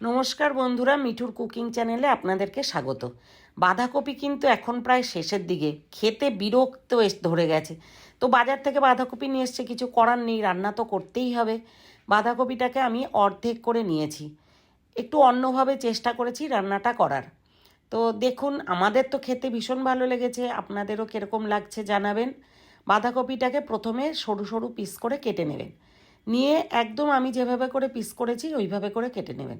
নমস্কার বন্ধুরা, মিঠুর কুকিং চ্যানেলে আপনাদেরকে স্বাগত। বাঁধাকপি কিন্তু এখন প্রায় শেষের দিকে, খেতে বিরক্ত ধরে গেছে। তো বাজার থেকে বাঁধাকপি নিয়ে এসছে, কিছু করার নেই, রান্না তো করতেই হবে। বাঁধাকপিটাকে আমি অর্ধেক করে নিয়েছি। একটু অন্যভাবে চেষ্টা করেছি রান্নাটা করার। তো দেখুন, আমাদের তো খেতে ভীষণ ভালো লেগেছে, আপনাদেরও কীরকম লাগছে জানাবেন। বাঁধাকপিটাকে প্রথমে সরু সরু পিস করে কেটে নেবেন। নিয়ে একদম আমি যেভাবে করে পিস করেছি, ওইভাবে করে কেটে নেবেন।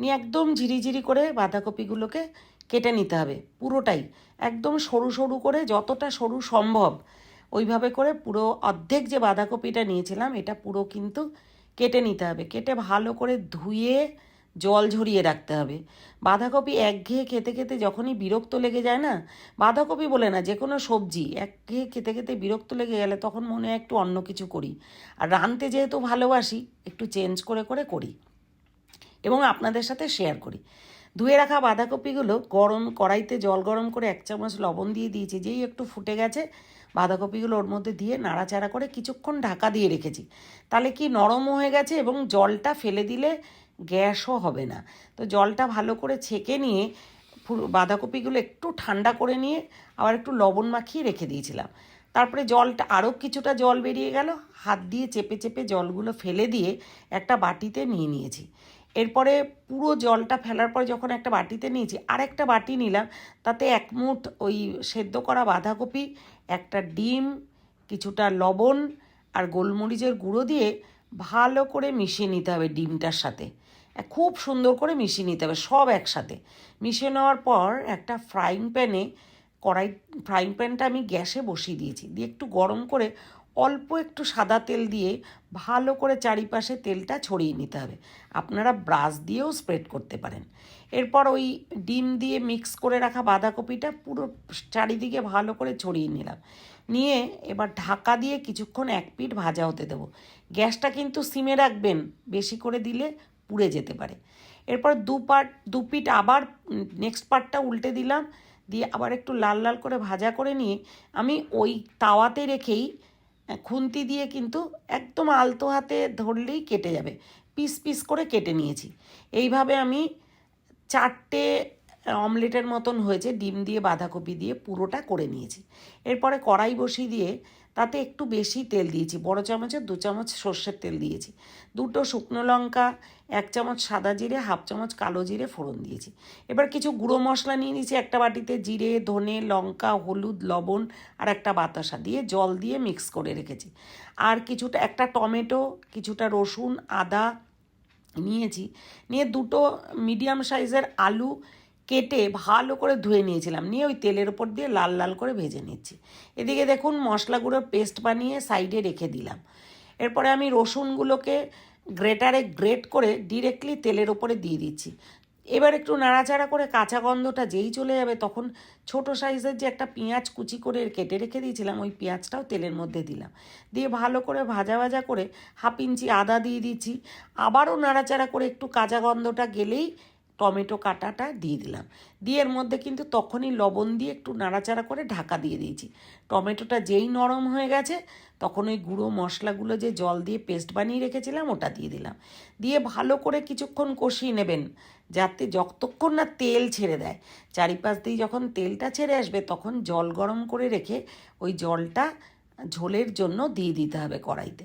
নিয়ে একদম ঝিরিঝিরি করে বাঁধাকপিগুলোকে কেটে নিতে হবে পুরোটাই। একদম সরু সরু করে যতটা সরু সম্ভব ওইভাবে করে পুরো অর্ধেক যে বাঁধাকপিটা নিয়েছিলাম, এটা পুরো কিন্তু কেটে নিতে হবে। কেটে ভালো করে ধুয়ে জল ঝরিয়ে রাখতে হবে। বাঁধাকপি একঘেয়ে খেতে খেতে যখনই বিরক্ত লেগে যায় না, বাঁধাকপি বলে না যে কোনো সবজি একঘেয়ে খেতে খেতে বিরক্ত লেগে গেলে তখন মনে হয় একটু অন্য কিছু করি। আর রাঁধতে যেহেতু ভালোবাসি, একটু চেঞ্জ করে করে করি এবং আপনাদের সাথে শেয়ার করি। ধুয়ে রাখা বাঁধাকপিগুলো গরম কড়াইতে জল গরম করে এক চামচ লবণ দিয়ে দিয়েছি, যেই একটু ফুটে গেছে, বাঁধাকপিগুলো ওর মধ্যে দিয়ে নাড়াচাড়া করে কিছুক্ষণ ঢাকা দিয়ে রেখেছি। তাহলে কি নরম হয়ে গেছে এবং জলটা ফেলে দিলে গ্যাসও হবে না। তো জলটা ভালো করে ছেঁকে নিয়ে বাঁধাকপিগুলো একটু ঠান্ডা করে নিয়ে আবার একটু লবণ মাখিয়ে রেখে দিয়েছিলাম। তারপরে জলটা আরও কিছুটা জল বেরিয়ে গেল। হাত দিয়ে চেপে চেপে জলগুলো ফেলে দিয়ে একটা বাটিতে নিয়ে নিয়েছি। এরপরে পুরো জলটা ফেলার পর যখন একটা বাটিতে নিয়েছি আর একটা বাটি নিলাম। তাতে এক মুঠ ওই সেদ্ধ করা বাঁধাকপি, একটা ডিম, কিছুটা লবণ আর গোলমরিচের গুঁড়ো দিয়ে ভালো করে মিশিয়ে নিতে হবে ডিমটার সাথে। খুব সুন্দর করে মিশিয়ে নিতে হবে সব একসাথে। মিশিয়ে নেওয়ার পর একটা ফ্রাইং প্যানে কড়াই ফ্রাইং প্যানটা আমি গ্যাসে বসিয়ে দিয়েছি। দিয়ে একটু গরম করে অল্প একটু সাদা তেল দিয়ে ভালো করে চারিপাশে তেলটা ছড়িয়ে নিতে হবে। আপনারা ব্রাশ দিয়েও স্প্রেড করতে পারেন। এরপর ওই ডিম দিয়ে মিক্স করে রাখা বাঁধাকপিটা পুরো চারিদিকে ভালো করে ছড়িয়ে নিলাম। নিয়ে এবার ঢাকা দিয়ে কিছুক্ষণ এক পিঠ ভাজা হতে দেবো। গ্যাসটা কিন্তু সিমে রাখবেন, বেশি করে দিলে পুড়ে যেতে পারে। এরপর দু পার্ট দু পিঠ আবার নেক্সট পার্টটা উল্টে দিলাম। দিয়ে আবার একটু লাল লাল করে ভাজা করে নিয়ে আমি ওই তাওয়াতে রেখেই খুন্তি দিয়ে কিন্তু একদম আলতো হাতে ধরলেই কেটে যাবে। পিস পিস করে কেটে নিয়েছি। এইভাবে আমি চারটে অমলেটের মতন হয়েছে, ডিম দিয়ে, বাঁধাকপি দিয়ে পুরোটা করে নিয়েছি। এরপরে কড়াই বসিয়ে দিয়ে তাতে একটু বেশি তেল দিয়েছি, বড় চামচে দু চামচ সর্ষের তেল দিয়েছি। দুটো শুকনো লঙ্কা, এক চামচ সাদা জিরে, হাফ চামচ কালো জিরে ফোড়ন দিয়েছি। এবার কিছু গুঁড়ো মশলা নিয়ে নিয়েছি, একটা বাটিতে জিরে, ধনে, লঙ্কা, হলুদ, লবণ আর একটা বাতাসা দিয়ে জল দিয়ে মিক্স করে রেখেছি। আর কিছুটা, একটা টমেটো, কিছুটা রসুন, আদা নিয়েছি। নিয়ে দুটো মিডিয়াম সাইজের আলু কেটে ভালো করে ধুয়ে নিয়েছিলাম। নিয়ে ওই তেলের ওপর দিয়ে লাল লাল করে ভেজে নিচ্ছি। এদিকে দেখুন মশলাগুলোর পেস্ট বানিয়ে সাইডে রেখে দিলাম। এরপরে আমি রসুনগুলোকে গ্রেটারে গ্রেট করে ডিরেক্টলি তেলের ওপরে দিয়ে দিচ্ছি। এবার একটু নাড়াচাড়া করে কাঁচা গন্ধটা যেই চলে যাবে তখন ছোট সাইজের যে একটা পেঁয়াজ কুচি করে কেটে রেখে দিয়েছিলাম, ওই পেঁয়াজটাও তেলের মধ্যে দিলাম। দিয়ে ভালো করে ভাজা ভাজা করে হাফ ইঞ্চি আদা দিয়ে দিচ্ছি। আবারও নাড়াচাড়া করে একটু কাঁচা গন্ধটা গেলেই টমেটো কাটাটা দিয়ে দিলাম। দিয়ে এর মধ্যে কিন্তু তখনই লবণ দিয়ে একটু নাড়াচাড়া করে ঢাকা দিয়ে দিয়েছি। টমেটোটা যেই নরম হয়ে গেছে, তখন ওই গুঁড়ো মশলাগুলো যে জল দিয়ে পেস্ট বানিয়ে রেখেছিলাম, ওটা দিয়ে দিলাম। দিয়ে ভালো করে কিছুক্ষণ কষিয়ে নেবেন, যাতে যতক্ষণ না তেল ছেড়ে দেয়। চারিপাশ দিয়ে যখন তেলটা ছেড়ে আসবে, তখন জল গরম করে রেখে ওই জলটা ঝোলের জন্য দিয়ে দিতে হবে কড়াইতে।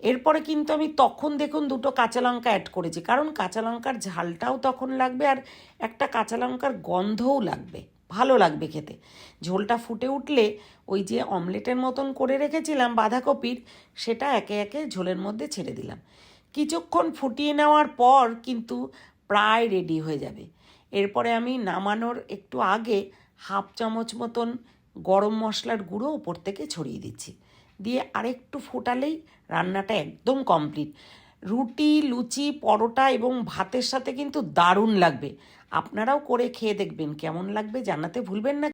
এরপরে কিন্তু আমি তখন দেখুন দুটো কাঁচা লঙ্কা অ্যাড করেছি। কারণ কাঁচা লঙ্কার ঝালটাও তখন লাগবে আর একটা কাঁচা লঙ্কার গন্ধও লাগবে, ভালো লাগবে খেতে। ঝোলটা ফুটে উঠলে ওই যে অমলেটের মতন করে রেখেছিলাম বাঁধাকপির, সেটা একে একে ঝোলের মধ্যে ছেড়ে দিলাম। কিছুক্ষণ ফুটিয়ে নেওয়ার পর কিন্তু প্রায় রেডি হয়ে যাবে। এরপরে আমি নামানোর একটু আগে হাফ চামচ মতন গরম মশলার গুঁড়ো ওপর থেকে ছড়িয়ে দিচ্ছি। দিয়ে আরেকটু ফোটালেই রান্নাটা একদম কমপ্লিট। রুটি, লুচি, পরোটা এবং ভাতের সাথে কিন্তু দারুণ লাগবে। আপনারাও করে খেয়ে দেখবেন, কেমন লাগবে জানাতে ভুলবেন না।